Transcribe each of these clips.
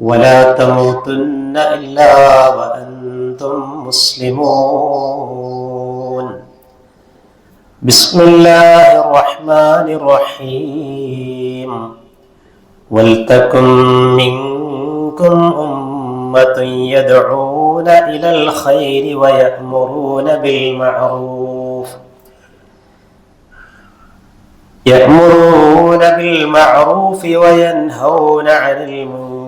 ولا تموتن إلا وأنتم مسلمون. بسم الله الرحمن الرحيم. ولتكن منكم أمة يدعون إلى الخير ويأمرون بالمعروف. يأمرون بالمعروف وينهون عن المنكر.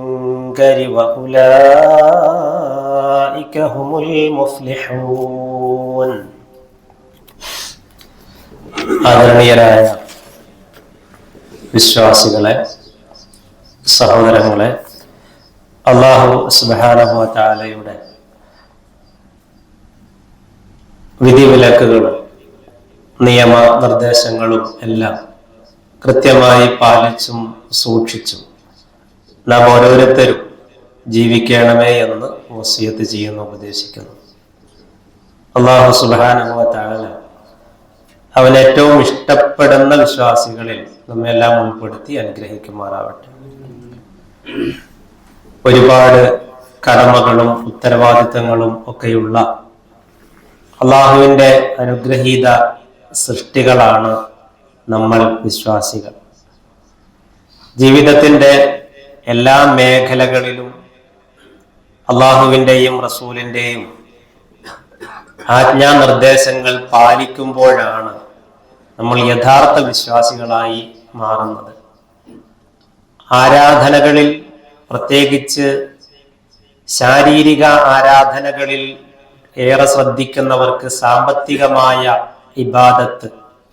وأولئك هم المفلحون ആദരണീയരായ വിശ്വാസികളെ സഹോദരങ്ങളെ അള്ളാഹു സുബാനഹുല വിധിവിലക്കുകളും നിയമ നിർദ്ദേശങ്ങളും എല്ലാം കൃത്യമായി പാലിച്ചും സൂക്ഷിച്ചും നാം ഓരോരുത്തരും ജീവിക്കണമേ എന്ന് വസിയത്ത് ചെയ്യുന്നു ഉപദേശിക്കുന്നു. അള്ളാഹു സുബാനുഭവത്താല അവൻ ഏറ്റവും ഇഷ്ടപ്പെടുന്ന വിശ്വാസികളിൽ നമ്മെല്ലാം ഉൾപ്പെടുത്തി അനുഗ്രഹിക്കുമാറാവട്ടെ. ഒരുപാട് കടമകളും ഉത്തരവാദിത്തങ്ങളും ഒക്കെയുള്ള അള്ളാഹുവിന്റെ അനുഗ്രഹീത സൃഷ്ടികളാണ് നമ്മൾ വിശ്വാസികൾ. ജീവിതത്തിന്റെ എല്ലാ മേഖലകളിലും അള്ളാഹുവിന്റെയും റസൂലിന്റെയും ആജ്ഞാനിർദ്ദേശങ്ങൾ പാലിക്കുമ്പോഴാണ് നമ്മൾ യഥാർത്ഥ വിശ്വാസികളായി മാറുന്നത്. ആരാധനകളിൽ പ്രത്യേകിച്ച് ശാരീരിക ആരാധനകളിൽ ഏറെ ശ്രദ്ധിക്കുന്നവർക്ക് സാമ്പത്തികമായ ഇബാദത്ത്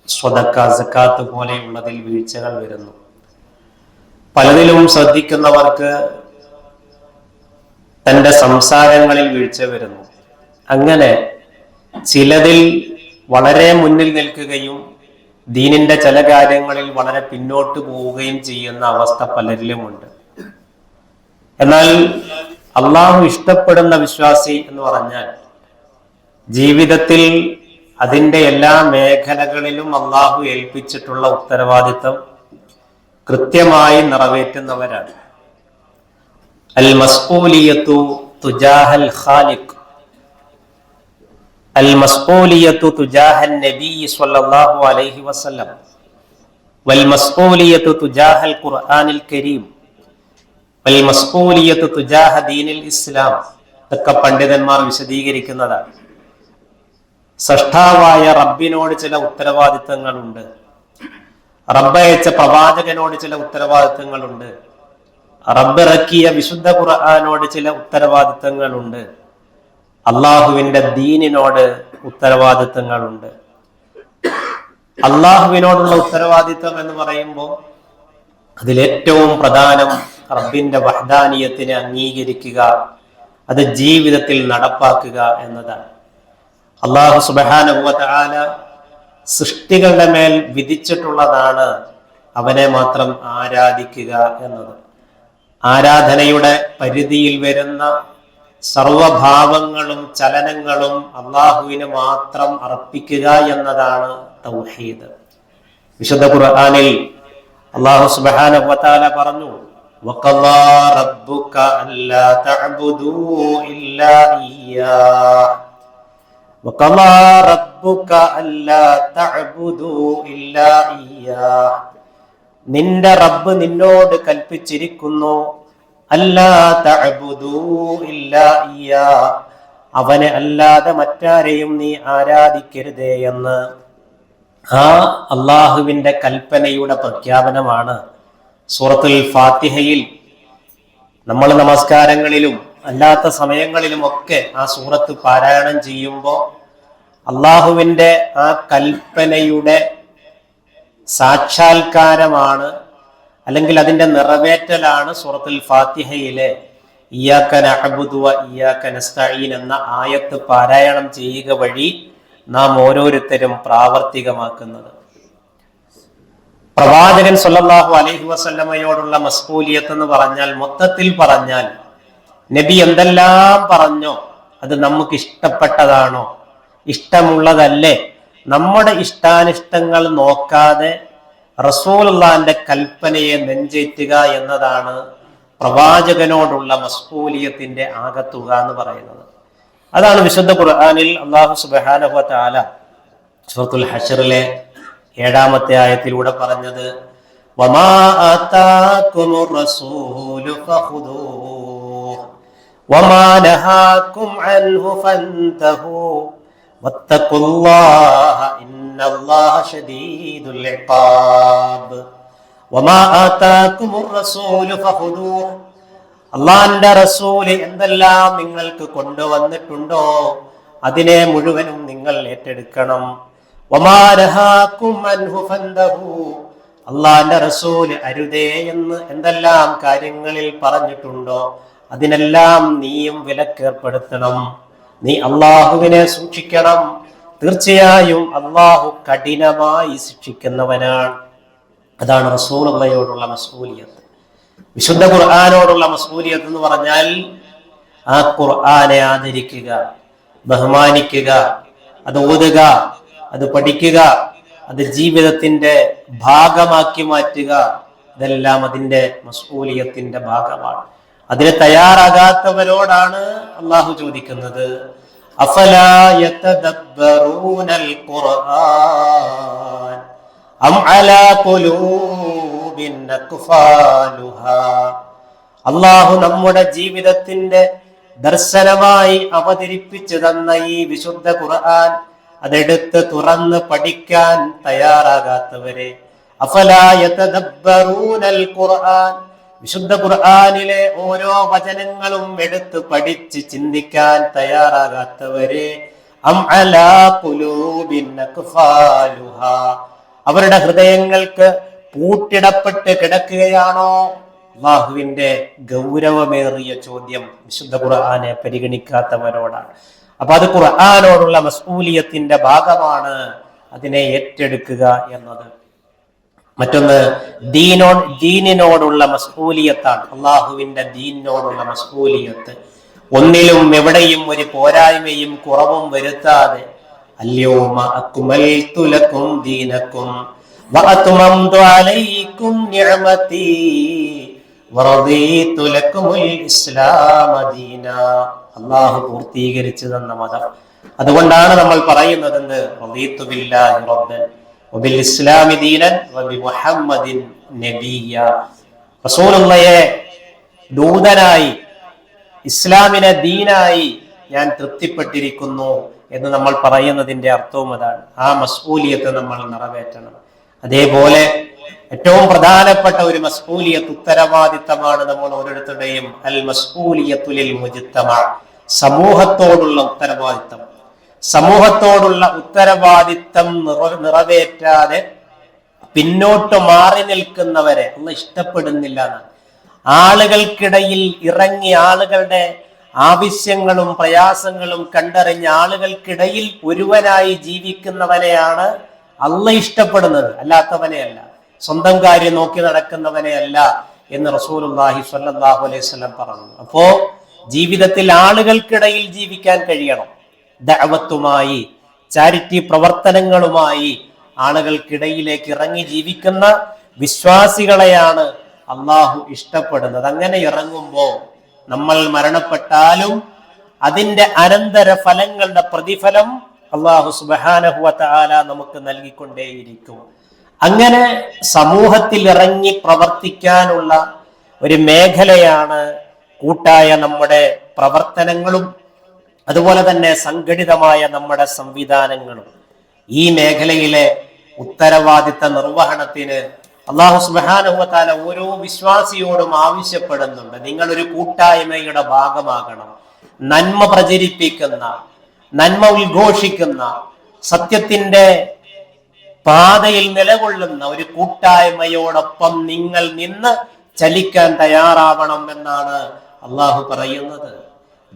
സ്വതക്ക സക്കാത്ത് പോലെയുള്ളതിൽ വീഴ്ചകൾ വരുന്നു. പലതിലും ശ്രദ്ധിക്കുന്നവർക്ക് തന്റെ സംസാരങ്ങളിൽ വീഴ്ച വരുന്നു. അങ്ങനെ ചിലതിൽ വളരെ മുന്നിൽ നിൽക്കുകയും ദീനിന്റെ ചില കാര്യങ്ങളിൽ വളരെ പിന്നോട്ട് പോവുകയും ചെയ്യുന്ന അവസ്ഥ പലരിലുമുണ്ട്. എന്നാൽ അള്ളാഹു ഇഷ്ടപ്പെടുന്ന വിശ്വാസി എന്ന് പറഞ്ഞാൽ ജീവിതത്തിൽ അതിന്റെ എല്ലാ മേഖലകളിലും അള്ളാഹു ഏൽപ്പിച്ചിട്ടുള്ള ഉത്തരവാദിത്തം കൃത്യമായി നിറവേറ്റുന്നവരാണ്. അൽ തുജാഹൽ ഖാലിഖ്. അൽ തുജാഹൽ അലൈഹി വസല്ലം. വൽ തുജാഹൽ ഖുർആനിൽ കരീം. തുജാഹ ദീനിൽ ഇതൊക്കെ പണ്ഡിതന്മാർ വിശദീകരിക്കുന്നതാണ്. സഷ്ടാവായ റബ്ബിനോട് ചില ഉത്തരവാദിത്തങ്ങളുണ്ട്. റബ്ബയച്ച പ്രവാചകനോട് ചില ഉത്തരവാദിത്തങ്ങളുണ്ട്. റബ്ബിറക്കിയ വിശുദ്ധ ഖുർആാനോട് ചില ഉത്തരവാദിത്തങ്ങളുണ്ട്. അള്ളാഹുവിന്റെ ദീനിനോട് ഉത്തരവാദിത്തങ്ങളുണ്ട്. അള്ളാഹുവിനോടുള്ള ഉത്തരവാദിത്തം എന്ന് പറയുമ്പോൾ അതിലേറ്റവും പ്രധാനം റബ്ബിന്റെ വഹദാനീയത്തിനെ അംഗീകരിക്കുക അത് ജീവിതത്തിൽ നടപ്പാക്കുക എന്നതാണ്. അള്ളാഹു സുബാനുഭവത്താല സൃഷ്ടികളുടെ മേൽ വിധിച്ചിട്ടുള്ളതാണ് അവനെ മാത്രം ആരാധിക്കുക എന്നത്. ആരാധനയുടെ പരിധിയിൽ വരുന്ന സർവഭാവങ്ങളും ചലനങ്ങളും അള്ളാഹുവിന് മാത്രം അർപ്പിക്കുക എന്നതാണ് തൗഹീദ്. വിശുദ്ധ ഖുർആനിൽ അള്ളാഹു സുബാന പറഞ്ഞു ഇയ്യാഹ് നിന്റെ റബ്ബ് നിന്നോട് കൽപ്പിച്ചിരിക്കുന്നു. അവനെ അല്ലാതെ മറ്റാരെയും നീ ആരാധിക്കരുതേ എന്ന്. ആ അള്ളാഹുവിന്റെ കൽപ്പനയുടെ പ്രഖ്യാപനമാണ് സൂറത്തുൽ ഫാത്തിഹയിൽ. നമ്മൾ നമസ്കാരങ്ങളിലും അല്ലാത്ത സമയങ്ങളിലും ഒക്കെ ആ സൂറത്ത് പാരായണം ചെയ്യുമ്പോൾ അള്ളാഹുവിന്റെ ആ കൽപ്പനയുടെ സാക്ഷാത്കാരമാണ് അല്ലെങ്കിൽ അതിന്റെ നിറവേറ്റലാണ് സൂറത്തുൽ ഫാത്തിഹയിലെ ഇയാക്കൻ അഹബുദുവ ഇയാക്കൻ നസ്തഈൻ എന്ന ആയത്ത് പാരായണം ചെയ്യുക വഴി നാം ഓരോരുത്തരും പ്രാവർത്തികമാക്കുന്നത്. പ്രവാചകൻ സുല്ലാഹു അലൈഹി വസല്ലമയോടുള്ള മസ്കൂലിയത്ത് എന്ന് പറഞ്ഞാൽ മൊത്തത്തിൽ പറഞ്ഞാൽ നബി എന്തെല്ലാം പറഞ്ഞോ അത് നമുക്ക് ഇഷ്ടപ്പെട്ടതാണോ? ഇഷ്ടമുള്ളതല്ലേ? നമ്മുടെ ഇഷ്ടാനിഷ്ടങ്ങൾ നോക്കാതെ റസൂലുള്ളാന്റെ കൽപ്പനയെ നെഞ്ചേറ്റുക എന്നതാണ് പ്രവാചകനോടുള്ള മസ്കൂലിയത്തിന്റെ ആകത്തുക എന്ന് പറയുന്നത്. അതാണ് വിശുദ്ധ ഖുർആനിൽ അള്ളാഹു സുബ്ഹാനഹു വതആല സൂറത്തുൽ ഹഷറിലെ ഏഴാമത്തെ ആയത്തിലൂടെ പറഞ്ഞത് വമാ അള്ളാന്റെ റസൂൽ എന്തെല്ലാം നിങ്ങൾക്ക് കൊണ്ടുവന്നിട്ടുണ്ടോ അതിനെ മുഴുവനും നിങ്ങൾ ഏറ്റെടുക്കണം. അള്ളാന്റെ റസൂൽ അരുതേ എന്ന് എന്തെല്ലാം കാര്യങ്ങളിൽ പറഞ്ഞിട്ടുണ്ടോ അതിനെല്ലാം നീയും വിലക്കേർപ്പെടുത്തണം. നീ അള്ളാഹുവിനെ സൂക്ഷിക്കണം. തീർച്ചയായും അള്ളാഹു കഠിനമായി ശിക്ഷിക്കുന്നവനാണ്. അതാണ് റസൂലയോടുള്ള മസൂലിയത്ത് വിശുദ്ധ ഖുർആാനോടുള്ള മസൂലിയത്ത് എന്ന് പറഞ്ഞാൽ ആ ഖുർആാനെ ആദരിക്കുക ബഹുമാനിക്കുക അത് ഓതുക അത് പഠിക്കുക അത് ജീവിതത്തിന്റെ ഭാഗമാക്കി മാറ്റുക ഇതെല്ലാം അതിന്റെ മസൂലിയത്തിന്റെ ഭാഗമാണ്. അതിന് തയ്യാറാകാത്തവരോടാണ് അള്ളാഹു ചോദിക്കുന്നത്. അള്ളാഹു നമ്മുടെ ജീവിതത്തിന്റെ ദർശനമായി അവതരിപ്പിച്ചു തന്ന ഈ വിശുദ്ധ ഖുർആൻ അതെടുത്ത് തുറന്ന് പഠിക്കാൻ തയ്യാറാകാത്തവരെ. അഫലായ ഖുർആൻ വിശുദ്ധ ഖുർആാനിലെ ഓരോ വചനങ്ങളും എടുത്ത് പഠിച്ച് ചിന്തിക്കാൻ തയ്യാറാകാത്തവരെ അവരുടെ ഹൃദയങ്ങൾക്ക് പൂട്ടിടപ്പെട്ട് കിടക്കുകയാണോ? അള്ളാഹുവിന്റെ ഗൗരവമേറിയ ചോദ്യം വിശുദ്ധ ഖുർആാനെ പരിഗണിക്കാത്തവരോടാണ്. അപ്പൊ അത് ഖുർആാനോടുള്ള മസ്കൂലിയത്തിന്റെ ഭാഗമാണ് അതിനെ ഏറ്റെടുക്കുക എന്നത്. മറ്റൊന്ന് ദീനോ ദീനിനോടുള്ള മസ്കൂലിയത്താണ്. അള്ളാഹുവിന്റെ ദീനിനോടുള്ള മസ്കൂലിയത്ത്. ഒന്നിലും എവിടെയും ഒരു പോരായ്മയും കുറവും വരുത്താതെ അല്യോമ അള്ളാഹു പൂർത്തീകരിച്ചു തന്ന മതം. അതുകൊണ്ടാണ് നമ്മൾ പറയുന്നത് എന്ത് റബ്ബൻ. ഇസ്ലാമി ദീനൻ വബി മുഹമ്മദിൻ നബിയ ദൂതനായി ഇസ്ലാമിനെ ദീനായി ഞാൻ തൃപ്തിപ്പെട്ടിരിക്കുന്നു എന്ന് നമ്മൾ പറയുന്നതിന്റെ അർത്ഥവും അതാണ്. ആ മസ്കൂലിയത്ത് നമ്മൾ നിറവേറ്റണം. അതേപോലെ ഏറ്റവും പ്രധാനപ്പെട്ട ഒരു മസ്കൂലിയത്ത് ഉത്തരവാദിത്തമാണ് നമ്മൾ ഓരോരുത്തരുടെയും അൽ മസ്കൂലിയത്തുലിൽ മുജിത്തമ സമൂഹത്തോടുള്ള ഉത്തരവാദിത്തം. സമൂഹത്തോടുള്ള ഉത്തരവാദിത്തം നിറ- നിറവേറ്റാതെ പിന്നോട്ട് മാറി നിൽക്കുന്നവരെ അല്ല ഇഷ്ടപ്പെടുന്നില്ല ആളുകൾക്കിടയിൽ ഇറങ്ങി ആളുകളുടെ ആവശ്യങ്ങളും പ്രയാസങ്ങളും കണ്ടറിഞ്ഞ ആളുകൾക്കിടയിൽ ഒരുവനായി ജീവിക്കുന്നവനെയാണ് അല്ല ഇഷ്ടപ്പെടുന്നത്. അല്ലാത്തവനെയല്ല സ്വന്തം കാര്യം നോക്കി നടക്കുന്നവനെയല്ല എന്ന് റസൂലുള്ളാഹി സ്വല്ലല്ലാഹു അലൈഹി സ്വലം പറഞ്ഞു. അപ്പോ ജീവിതത്തിൽ ആളുകൾക്കിടയിൽ ജീവിക്കാൻ കഴിയണം. ദഅവത്തുമായി ചാരിറ്റി പ്രവർത്തനങ്ങളുമായി ആളുകൾക്കിടയിലേക്ക് ഇറങ്ങി ജീവിക്കുന്ന വിശ്വാസികളെയാണ് അള്ളാഹു ഇഷ്ടപ്പെടുന്നത്. അങ്ങനെ ഇറങ്ങുമ്പോൾ നമ്മൾ മരണപ്പെട്ടാലും അതിന്റെ അനന്തര ഫലങ്ങളുടെ പ്രതിഫലം അള്ളാഹു സുബാനഹുല നമുക്ക് നൽകിക്കൊണ്ടേയിരിക്കും. അങ്ങനെ സമൂഹത്തിൽ ഇറങ്ങി പ്രവർത്തിക്കാനുള്ള ഒരു മേഖലയാണ് കൂട്ടായ നമ്മുടെ പ്രവർത്തനങ്ങളും അതുപോലെ തന്നെ സംഘടിതമായ നമ്മുടെ സംവിധാനങ്ങളും ഈ മേഖലയിലെ ഉത്തരവാദിത്ത നിർവഹണത്തിന് അള്ളാഹു സുബാനുഭവത്താല ഓരോ വിശ്വാസിയോടും ആവശ്യപ്പെടുന്നുണ്ട്. നിങ്ങൾ ഒരു കൂട്ടായ്മയുടെ ഭാഗമാകണം. നന്മ പ്രചരിപ്പിക്കുന്ന നന്മ ഉദ്ഘോഷിക്കുന്ന സത്യത്തിന്റെ പാതയിൽ നിലകൊള്ളുന്ന ഒരു കൂട്ടായ്മയോടൊപ്പം നിങ്ങൾ നിന്ന് ചലിക്കാൻ തയ്യാറാവണം എന്നാണ് അള്ളാഹു പറയുന്നത്.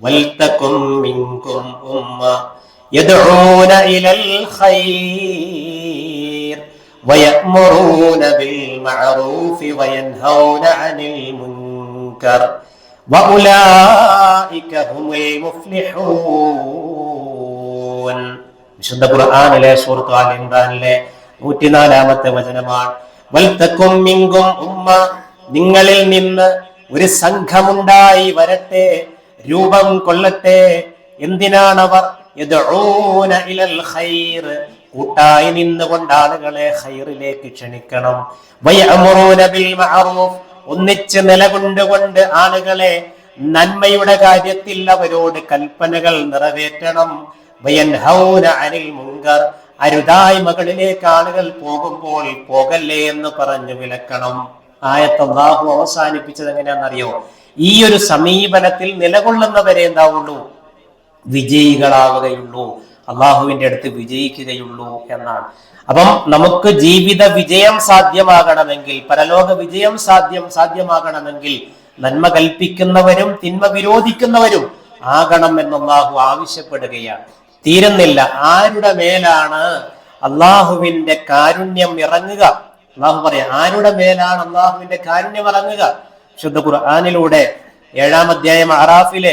വൽതകും മിൻകും ഉമ്മ യദ്ഊന ഇലൽ ഖൈർ വയഅ്മുറൂന ബിൽ മഅറൂഫി വയൻഹൗന അനിൽ മുൻകർ വഉലൈക ഹുമുൽ മുഫ്ലിഹൂൻ. വിശുദ്ധ ഖുർആനിലെ സൂറത്ത് ആൽ ഇംറാനിലെ നൂറ്റിനാലാമത്തെ വചനമാണ്. വൽതക്കും മിങ്കും ഉമ്മ നിങ്ങളിൽ നിന്ന് ഒരു സംഘമുണ്ടായി വരട്ടെ. രൂപം കൊള്ളട്ടെ. എന്തിനാണവർ ഇലൽ ഖൈർ? കൂട്ടായി നിന്നുകൊണ്ട് ആളുകളെ ഹൈറിലേക്ക് ക്ഷണിക്കണം. ബിൽ മഅറൂഫ്. ഒന്നിച്ച് നിലകൊണ്ടുകൊണ്ട് ആളുകളെ നന്മയുടെ കാര്യത്തിൽ അവരോട് കൽപ്പനകൾ നിറവേറ്റണം. അനിൽ മുങ്കർ അരുതായ്മകളിലേക്ക് ആളുകൾ പോകുമ്പോൾ പോകല്ലേ എന്ന് പറഞ്ഞു വിലക്കണം. ആയത്ത് അള്ളാഹു അവസാനിപ്പിച്ചത് എങ്ങനെയാണെന്നറിയോ? ഈ ഒരു സമീപനത്തിൽ നിലകൊള്ളുന്നവരെ എന്താവുള്ളൂ? വിജയികളാവുകയുള്ളൂ. അള്ളാഹുവിന്റെ അടുത്ത് വിജയിക്കുകയുള്ളൂ എന്നാണ്. അപ്പം നമുക്ക് ജീവിത വിജയം സാധ്യമാകണമെങ്കിൽ പരലോക വിജയം സാധ്യം സാധ്യമാകണമെങ്കിൽ നന്മ കൽപ്പിക്കുന്നവരും തിന്മ വിരോധിക്കുന്നവരും ആകണം എന്ന് അള്ളാഹു ആവശ്യപ്പെടുകയാണ്. തീരുന്നില്ല. ആരുടെ മേലാണ് അള്ളാഹുവിന്റെ കാരുണ്യം ഇറങ്ങുക? അള്ളാഹു പറയാം ആരുടെ മേലാണ് അള്ളാഹുവിന്റെ കാരുണ്യം ഇറങ്ങുക? വിശുദ്ധ ഖുർആാനിലൂടെ ഏഴാം അധ്യായം അറാഫിലെ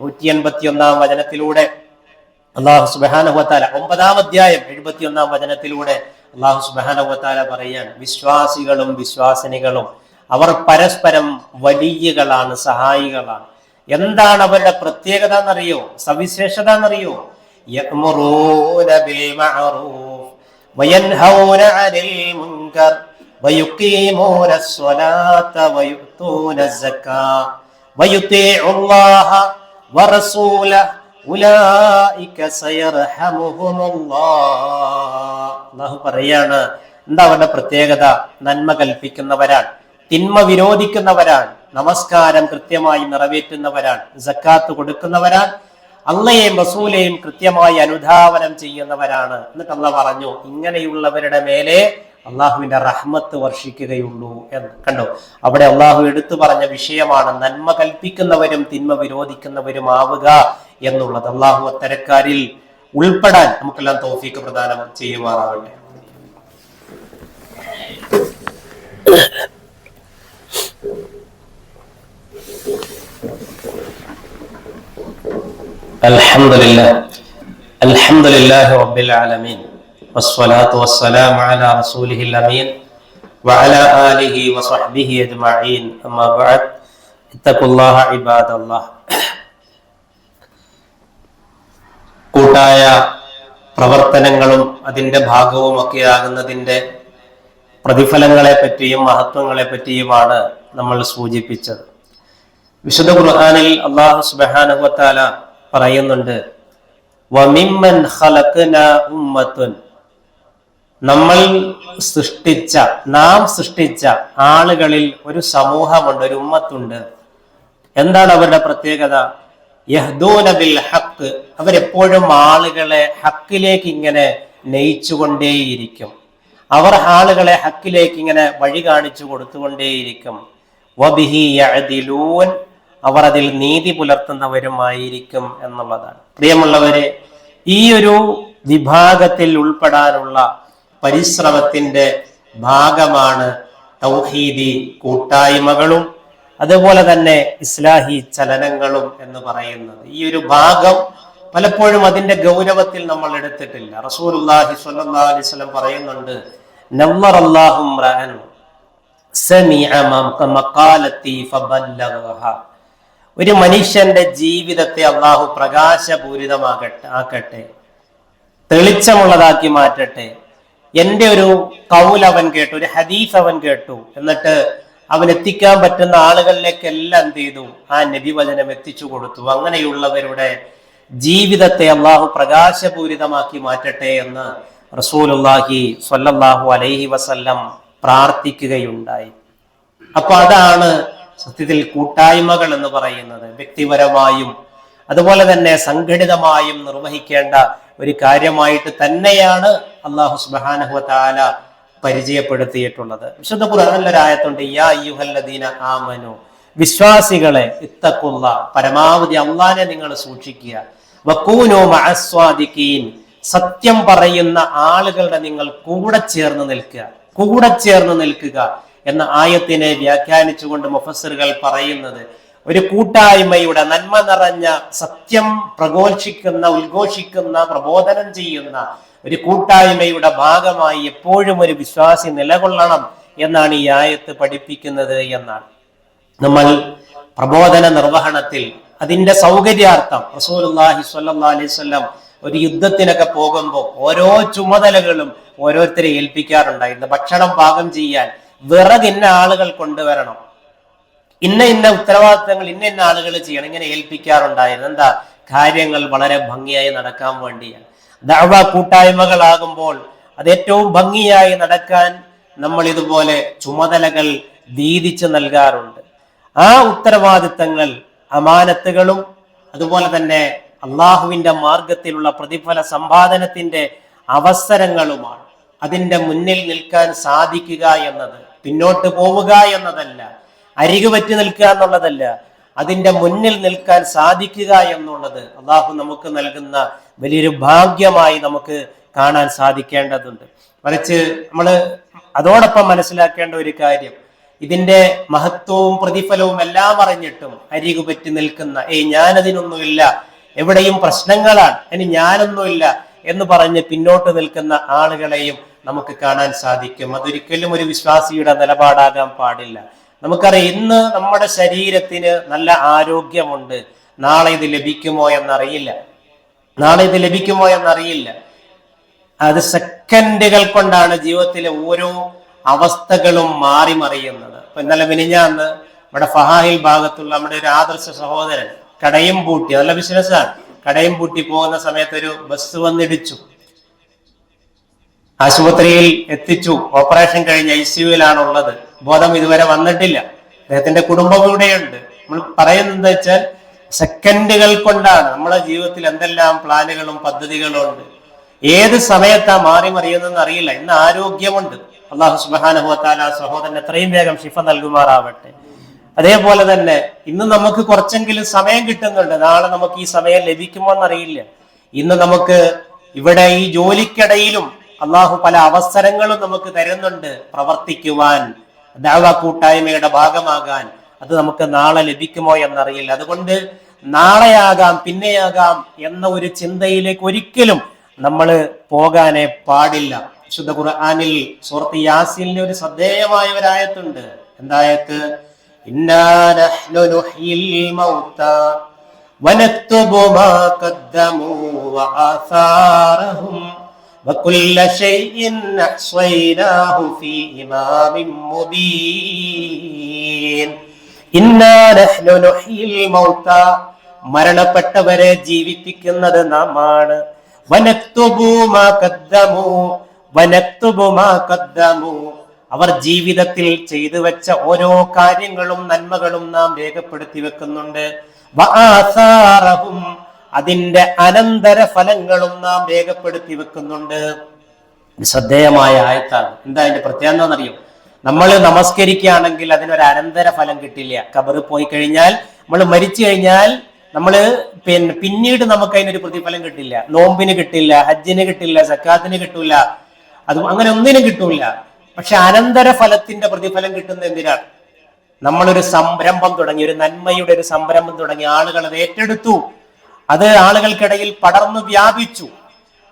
നൂറ്റി എൺപത്തി ഒന്നാം വചനത്തിലൂടെ അള്ളാഹു സുബാനഹുവത്താല ഒമ്പതാം അധ്യായം എഴുപത്തി ഒന്നാം വചനത്തിലൂടെ അള്ളാഹു സുബാനഹുവത്താല പറയാണ് വിശ്വാസികളും വിശ്വാസിനികളും അവർ പരസ്പരം വലിയകളാണ് സഹായികളാണ്. എന്താണ് അവരുടെ പ്രത്യേകത എന്നറിയോ സവിശേഷത എന്നറിയോ യഅ്മുറൂന ബിൽ അനിൽ ويقيمون الصلاة ويؤتون الزكاة ويطيعوا الله ورسوله أولئك سيرحمهم الله അള്ളാഹു പറയാണ് എന്താ അവരുടെ പ്രത്യേകത നന്മ കൽപ്പിക്കുന്നവരാണ് തിന്മ വിരോധിക്കുന്നവരാണ് നമസ്കാരം കൃത്യമായി നിറവേറ്റുന്നവരാണ് സക്കാത്ത് കൊടുക്കുന്നവരാണ് അള്ളയെയും റസൂലെയും കൃത്യമായി അനുധാവനം ചെയ്യുന്നവരാണ് എന്നിട്ട് അള്ള പറഞ്ഞു ഇങ്ങനെയുള്ളവരുടെ മേലെ അള്ളാഹുവിന്റെ റഹ്മത്ത് വർഷിക്കുകയുള്ളൂ എന്ന് കണ്ടോ അവിടെ അള്ളാഹു എടുത്തു പറഞ്ഞ വിഷയമാണ് നന്മ കൽപ്പിക്കുന്നവരും തിന്മ വിരോധിക്കുന്നവരും ആവുക എന്നുള്ളത് അള്ളാഹു അത്തരക്കാരിൽ ഉൾപ്പെടാൻ നമുക്കെല്ലാം തോഫീക്ക് പ്രദാനം ചെയ്യുമാറാവട്ടെ الحمد لله الحمد لله رب العالمين والصلاة والسلام على رسوله الأمين وعلى آله وصحبه أجمعين أما بعد اتقوا الله عباد الله കൂട്ടായ പ്രവർത്തനങ്ങളും അതിന്റെ ഭാഗവും ഒക്കെ ആകുന്നതിന്റെ പ്രതിഫലങ്ങളെ പറ്റിയും മഹത്വങ്ങളെ പറ്റിയുമാണ് നമ്മൾ സൂചിപ്പിച്ചത് വിശുദ്ധ ഖുർആനിൽ അള്ളാഹു സുബ്ഹാനഹു പറയുന്നുണ്ട് വമിമ്മൻ ഖലഖന ഉമ്മത്തുൻ നമ്മൾ സൃഷ്ടിച്ച നാം സൃഷ്ടിച്ച ആളുകളിൽ ഒരു സമൂഹമുണ്ട് ഒരു ഉമ്മത്തുണ്ട്. എന്താണ് അവരുടെ പ്രത്യേകത? യഹ്ദൂനബിൽ ഹക്ക് അവരെപ്പോഴും ആളുകളെ ഹക്കിലേക്ക് ഇങ്ങനെ നയിച്ചുകൊണ്ടേയിരിക്കും. അവർ ആളുകളെ ഹക്കിലേക്ക് ഇങ്ങനെ വഴി കാണിച്ചു കൊടുത്തുകൊണ്ടേയിരിക്കും. അവർ അതിൽ നീതി പുലർത്തുന്നവരുമായിരിക്കും എന്നുള്ളതാണ്. പ്രിയമുള്ളവരെ ഈ ഒരു വിഭാഗത്തിൽ ഉൾപ്പെടാനുള്ള പരിശ്രമത്തിന്റെ ഭാഗമാണ് തൗഹീദി കൂട്ടായ്മകളും അതുപോലെ തന്നെ ഇസ്ലാഹി ചലനങ്ങളും എന്ന് പറയുന്നത്. ഈ ഒരു ഭാഗം പലപ്പോഴും അതിന്റെ ഗൗരവത്തിൽ നമ്മൾ എടുത്തിട്ടില്ല. സ്വല്ലല്ലാഹു അലൈഹി വസല്ലം പറയുന്നുണ്ട് ഒരു മനുഷ്യന്റെ ജീവിതത്തെ അള്ളാഹു പ്രകാശപൂരിതമാകട്ടെ ആക്കട്ടെ തെളിച്ചമുള്ളതാക്കി മാറ്റട്ടെ എന്റെ ഒരു കൗൽ അവൻ കേട്ടു ഒരു ഹദീസ് അവൻ കേട്ടു. എന്നിട്ട് അവൻ എത്തിക്കാൻ പറ്റുന്ന ആളുകളിലേക്കെല്ലാം എന്ത് ചെയ്തു? ആ നബിവചനം എത്തിച്ചു കൊടുത്തു. അങ്ങനെയുള്ളവരുടെ ജീവിതത്തെ അള്ളാഹു പ്രകാശപൂരിതമാക്കി മാറ്റട്ടെ എന്ന് റസൂലുല്ലാഹി സ്വല്ലല്ലാഹു അലൈഹി വസല്ലം പ്രാർത്ഥിക്കുകയുണ്ടായി. അപ്പൊ അതാണ് സത്യത്തിൽ കൂട്ടായ്മകൾ എന്ന് പറയുന്നത്. വ്യക്തിപരമായും അതുപോലെ തന്നെ സംഘടിതമായും നിർവഹിക്കേണ്ട ഒരു കാര്യമായിട്ട് തന്നെയാണ് അള്ളാഹു സുബാനഹു താല പരിചയപ്പെടുത്തിയിട്ടുള്ളത്. വിശുദ്ധ ഖുർആാനിലൊരായത്തുണ്ട് യാ അയ്യുഹല്ലദീന ആമനു വിശ്വാസികളെ ഇത്തക്കുള്ള പരമാവധി അള്ളാനെ നിങ്ങൾ സൂക്ഷിക്കുക. വക്കൂനോ മഅസ്വാദിക്കീൻ സത്യം പറയുന്ന ആളുകളുടെ നിങ്ങൾ കൂടെ ചേർന്ന് നിൽക്കുക കൂടെ ചേർന്ന് നിൽക്കുക എന്ന ആയത്തിനെ വ്യാഖ്യാനിച്ചുകൊണ്ട് മുഫസറുകൾ പറയുന്നത് ഒരു കൂട്ടായ്മയുടെ നന്മ നിറഞ്ഞ സത്യം പ്രഘോഷിക്കുന്ന ഉദ്ഘോഷിക്കുന്ന പ്രബോധനം ചെയ്യുന്ന ഒരു കൂട്ടായ്മയുടെ ഭാഗമായി എപ്പോഴും ഒരു വിശ്വാസി നിലകൊള്ളണം എന്നാണ് ഈ ആയത്ത് പഠിപ്പിക്കുന്നത് എന്നാണ്. നമ്മൾ പ്രബോധന നിർവഹണത്തിൽ അതിന്റെ സൗകര്യാർത്ഥം അലൈഹി വസല്ലം ഒരു യുദ്ധത്തിനൊക്കെ പോകുമ്പോൾ ഓരോ ചുമതലകളും ഓരോരുത്തരെ ഏൽപ്പിക്കാറുണ്ടായിരുന്നു. ഭക്ഷണം പാകം ചെയ്യാൻ വിറക് ഇന്ന ആളുകൾ കൊണ്ടുവരണം ഇന്ന ഇന്ന ഉത്തരവാദിത്തങ്ങൾ ഇന്ന ഇന്ന ആളുകൾ ചെയ്യണം ഇങ്ങനെ ഏൽപ്പിക്കാറുണ്ടായിരുന്നു. എന്താ? കാര്യങ്ങൾ വളരെ ഭംഗിയായി നടക്കാൻ വേണ്ടിയാണ്. ദഅവ കൂട്ടായ്മകളാകുമ്പോൾ അത് ഏറ്റവും ഭംഗിയായി നടക്കാൻ നമ്മൾ ഇതുപോലെ ചുമതലകൾ വീതിച്ചു നൽകാറുണ്ട്. ആ ഉത്തരവാദിത്തങ്ങൾ അമാനത്തുകളും അതുപോലെ തന്നെ അള്ളാഹുവിന്റെ മാർഗത്തിലുള്ള പ്രതിഫല സമ്പാദനത്തിന്റെ അവസരങ്ങളുമാണ്. അതിന്റെ മുന്നിൽ നിൽക്കാൻ സാധിക്കുക എന്നത് പിന്നോട്ട് പോവുക എന്നതല്ല അരികു പറ്റി നിൽക്കുക എന്നുള്ളതല്ല അതിന്റെ മുന്നിൽ നിൽക്കാൻ സാധിക്കുക എന്നുള്ളത് അള്ളാഹു നമുക്ക് നൽകുന്ന വലിയൊരു ഭാഗ്യമായി നമുക്ക് കാണാൻ സാധിക്കേണ്ടതുണ്ട്. മറിച്ച് നമ്മൾ അതോടൊപ്പം മനസ്സിലാക്കേണ്ട ഒരു കാര്യം ഇതിന്റെ മഹത്വവും പ്രതിഫലവും എല്ലാം അറിഞ്ഞിട്ടും അരികു പറ്റി നിൽക്കുന്ന ഏയ് ഞാനതിനൊന്നുമില്ല എവിടെയും പ്രശ്നങ്ങളാണ് ഇനി ഞാനൊന്നുമില്ല എന്ന് പറഞ്ഞ് പിന്നോട്ട് നിൽക്കുന്ന ആളുകളെയും നമുക്ക് കാണാൻ സാധിക്കും. അതൊരിക്കലും ഒരു വിശ്വാസിയുടെ നിലപാടാകാൻ പാടില്ല. നമുക്കറിയാം ഇന്ന് നമ്മുടെ ശരീരത്തിന് നല്ല ആരോഗ്യമുണ്ട്. നാളെ ഇത് ലഭിക്കുമോ എന്നറിയില്ല. നാളെ ഇത് ലഭിക്കുമോ എന്നറിയില്ല. അത് സെക്കൻഡുകൾ കൊണ്ടാണ് ജീവിതത്തിലെ ഓരോ അവസ്ഥകളും മാറി മറിയുന്നത്. ഇപ്പൊ ഇന്നലെ മിനിഞ്ഞാന്ന് നമ്മുടെ ഫഹാഹിൽ ഭാഗത്തുള്ള നമ്മുടെ ഒരു ആദർശ സഹോദരൻ കടയും പൂട്ടി നല്ല ബിസിനസ്സാണ് കടയും പൂട്ടി പോകുന്ന സമയത്ത് ഒരു ബസ് വന്നിടിച്ചു. ആശുപത്രിയിൽ എത്തിച്ചു. ഓപ്പറേഷൻ കഴിഞ്ഞ് ഐ സിയുവിലാണ് ഉള്ളത് ബോധം ഇതുവരെ വന്നിട്ടില്ല. അദ്ദേഹത്തിന്റെ കുടുംബം ഇവിടെയുണ്ട്. നമ്മൾ പറയുന്നത് വെച്ചാൽ സെക്കൻഡുകൾ കൊണ്ടാണ് നമ്മുടെ ജീവിതത്തിൽ എന്തെല്ലാം പ്ലാനുകളും പദ്ധതികളും ഉണ്ട്. ഏത് സമയത്താ മാറി മറിയുന്നതെന്ന് അറിയില്ല. ഇന്ന് ആരോഗ്യമുണ്ട്. അള്ളാഹു സുബാനുഭവത്താല സഹോദരൻ എത്രയും വേഗം ഷിഫ നൽകുമാറാവട്ടെ. അതേപോലെ തന്നെ ഇന്ന് നമുക്ക് കുറച്ചെങ്കിലും സമയം കിട്ടുന്നുണ്ട്. നാളെ നമുക്ക് ഈ സമയം ലഭിക്കുമോ എന്നറിയില്ല ഇന്ന് നമുക്ക് ഇവിടെ ഈ ജോലിക്കിടയിലും അള്ളാഹു പല അവസരങ്ങളും നമുക്ക് തരുന്നുണ്ട്. പ്രവർത്തിക്കുവാൻ. ദാവ കൂട്ടായ്മയുടെ ഭാഗമാകാൻ അത് നമുക്ക് നാളെ ലഭിക്കുമോ എന്നറിയില്ല. അതുകൊണ്ട് നാളെയാകാം പിന്നെയാകാം എന്ന ഒരു ചിന്തയിലേക്ക് ഒരിക്കലും നമ്മൾ പോകാനേ പാടില്ല. ശുദ്ധ ഖുർആാനിൽ സുഹൃത്ത് യാസിലിന് ഒരു ശ്രദ്ധേയമായ ഒരു ആയത്തുണ്ട്. എന്തായത്ത് ഇന്നാ നഹ്നു നുഹ്യിൽ മൗതാ ونكتب ما قدموا وآثارهم وكل شيء أحصيناه في إمام مبين إنا نحن نحيي الموتى മരണപ്പെട്ടവരെ ജീവിപ്പിക്കുന്നത് നാമാണ് വനക്തുബു മാ കദ്ദമു വനക്തുബു മാ കദ്ദമു അവർ ജീവിതത്തിൽ ചെയ്തു വെച്ച ഓരോ കാര്യങ്ങളും നന്മകളും നാം രേഖപ്പെടുത്തി വെക്കുന്നുണ്ട് വആഥാറഹും അതിന്റെ അനന്തര ഫലങ്ങളും നാം രേഖപ്പെടുത്തി വെക്കുന്നുണ്ട്. ശ്രദ്ധേയമായ ആയത്താണ്. എന്താ അതിന്റെ പ്രത്യേകത എന്താണെന്നറിയോ? നമ്മൾ നമസ്കരിക്കുകയാണെങ്കിൽ അതിനൊരു അനന്തര ഫലം കിട്ടില്ല. കബറ് പോയി കഴിഞ്ഞാൽ നമ്മൾ മരിച്ചു കഴിഞ്ഞാൽ നമ്മൾ പിന്നെ പിന്നീട് നമുക്ക് അതിനൊരു പ്രതിഫലം കിട്ടില്ല. നോമ്പിന് കിട്ടില്ല ഹജ്ജിന് കിട്ടില്ല സക്കാത്തിന് കിട്ടില്ല അത് അങ്ങനെ ഒന്നിനും കിട്ടില്ല പക്ഷെ അനന്തര ഫലത്തിന്റെ പ്രതിഫലം കിട്ടുന്നത് എന്തിനാണ്? നമ്മളൊരു സംരംഭം തുടങ്ങി ഒരു നന്മയുടെ ഒരു സംരംഭം തുടങ്ങി ആളുകൾ അത് ഏറ്റെടുത്തു. അത് ആളുകൾക്കിടയിൽ പടർന്നു വ്യാപിച്ചു.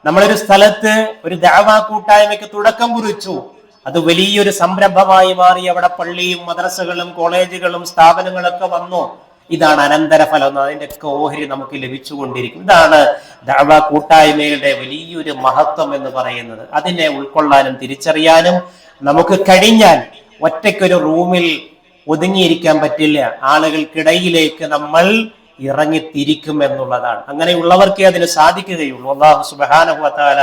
നമ്മളൊരു സ്ഥലത്ത് ഒരു ദാവാ കൂട്ടായ്മയ്ക്ക് തുടക്കം കുറിച്ചു. അത് വലിയൊരു സംരംഭമായി മാറി അവിടെ പള്ളിയും മദ്രസകളും കോളേജുകളും സ്ഥാപനങ്ങളൊക്കെ വന്നു. ഇതാണ് അനന്തരഫലം. ഒക്കെ ഓഹരി നമുക്ക് ലഭിച്ചുകൊണ്ടിരിക്കും. ഇതാണ് ദാവ കൂട്ടായ്മയുടെ വലിയൊരു മഹത്വം എന്ന് പറയുന്നത്. അതിനെ ഉൾക്കൊള്ളാനും തിരിച്ചറിയാനും നമുക്ക് കഴിഞ്ഞാൽ ഒറ്റയ്ക്കൊരു റൂമിൽ ഒതുങ്ങിയിരിക്കാൻ പറ്റില്ല. ആളുകൾക്കിടയിലേക്ക് നമ്മൾ ഇറങ്ങിത്തിരിക്കും എന്നുള്ളതാണ് അങ്ങനെയുള്ളവർക്കേ അതിന് സാധിക്കുകയുള്ളൂ. അള്ളാഹു സുബാനഹുവത്താല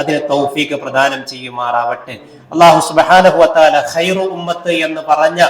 അതിന് തൗഫീഖ് പ്രദാനം ചെയ്യുമാറാവട്ടെ. അള്ളാഹു സുബാനഹുവത്താല ഖൈറു ഉമ്മത്ത് എന്ന് പറഞ്ഞ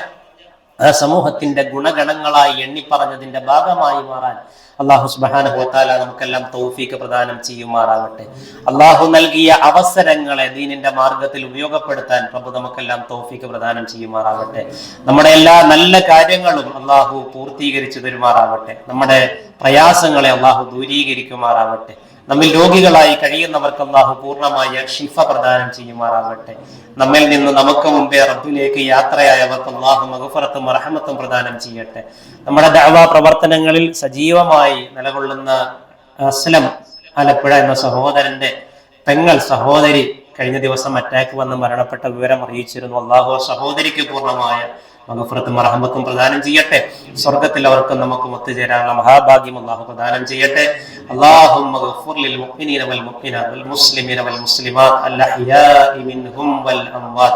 ആ സമൂഹത്തിന്റെ ഗുണഗണങ്ങളായി എണ്ണി പറഞ്ഞതിന്റെ ഭാഗമായി മാറാൻ അള്ളാഹു സുബാനഹുത്താല നമുക്കെല്ലാം തൗഫീക്ക് പ്രദാനം ചെയ്യുമാറാകട്ടെ. അള്ളാഹു നൽകിയ അവസരങ്ങളെ ദീനിന്റെ മാർഗത്തിൽ ഉപയോഗപ്പെടുത്താൻ പ്രഭു നമുക്കെല്ലാം തൗഫീക്ക് പ്രദാനം ചെയ്യുമാറാകട്ടെ. നമ്മുടെ എല്ലാ നല്ല കാര്യങ്ങളും അള്ളാഹു പൂർത്തീകരിച്ചു തരുമാറാകട്ടെ. നമ്മുടെ പ്രയാസങ്ങളെ അള്ളാഹു ദൂരീകരിക്കുമാറാവട്ടെ നമ്മിൽ രോഗികളായി കഴിയുന്നവർക്ക് അള്ളാഹു പൂർണമായ ഷിഫ പ്രദാനം ചെയ്യുമാറാകട്ടെ. നമ്മിൽ നിന്ന് നമുക്ക് മുമ്പേ റബ്ബിലേക്ക് യാത്രയായവർക്ക് അള്ളാഹു മഹഫറത്തും അർഹമത്തും പ്രദാനം ചെയ്യട്ടെ. നമ്മുടെ ദാവാ പ്രവർത്തനങ്ങളിൽ സജീവമായി നിലകൊള്ളുന്ന അസ്ലം ആലപ്പുഴ എന്ന സഹോദരന്റെ പെങ്ങൾ സഹോദരി കഴിഞ്ഞ ദിവസം അറ്റാക്ക് വന്ന് മരണപ്പെട്ട വിവരം അറിയിച്ചിരുന്നു. അള്ളാഹു സഹോദരിക്ക് പൂർണമായ മഹഫറത്തും റഹമത്തും പ്രദാനം ചെയ്യട്ടെ സ്വർഗത്തിൽ അവർക്ക് നമുക്ക് ഒത്തുചേരാനുള്ള മഹാഭാഗ്യം അള്ളാഹു പ്രദാനം ചെയ്യട്ടെ اللهم اغفر للمؤمنين والمؤمنات والمسلمين والمسلمات الأحياء منهم والأموات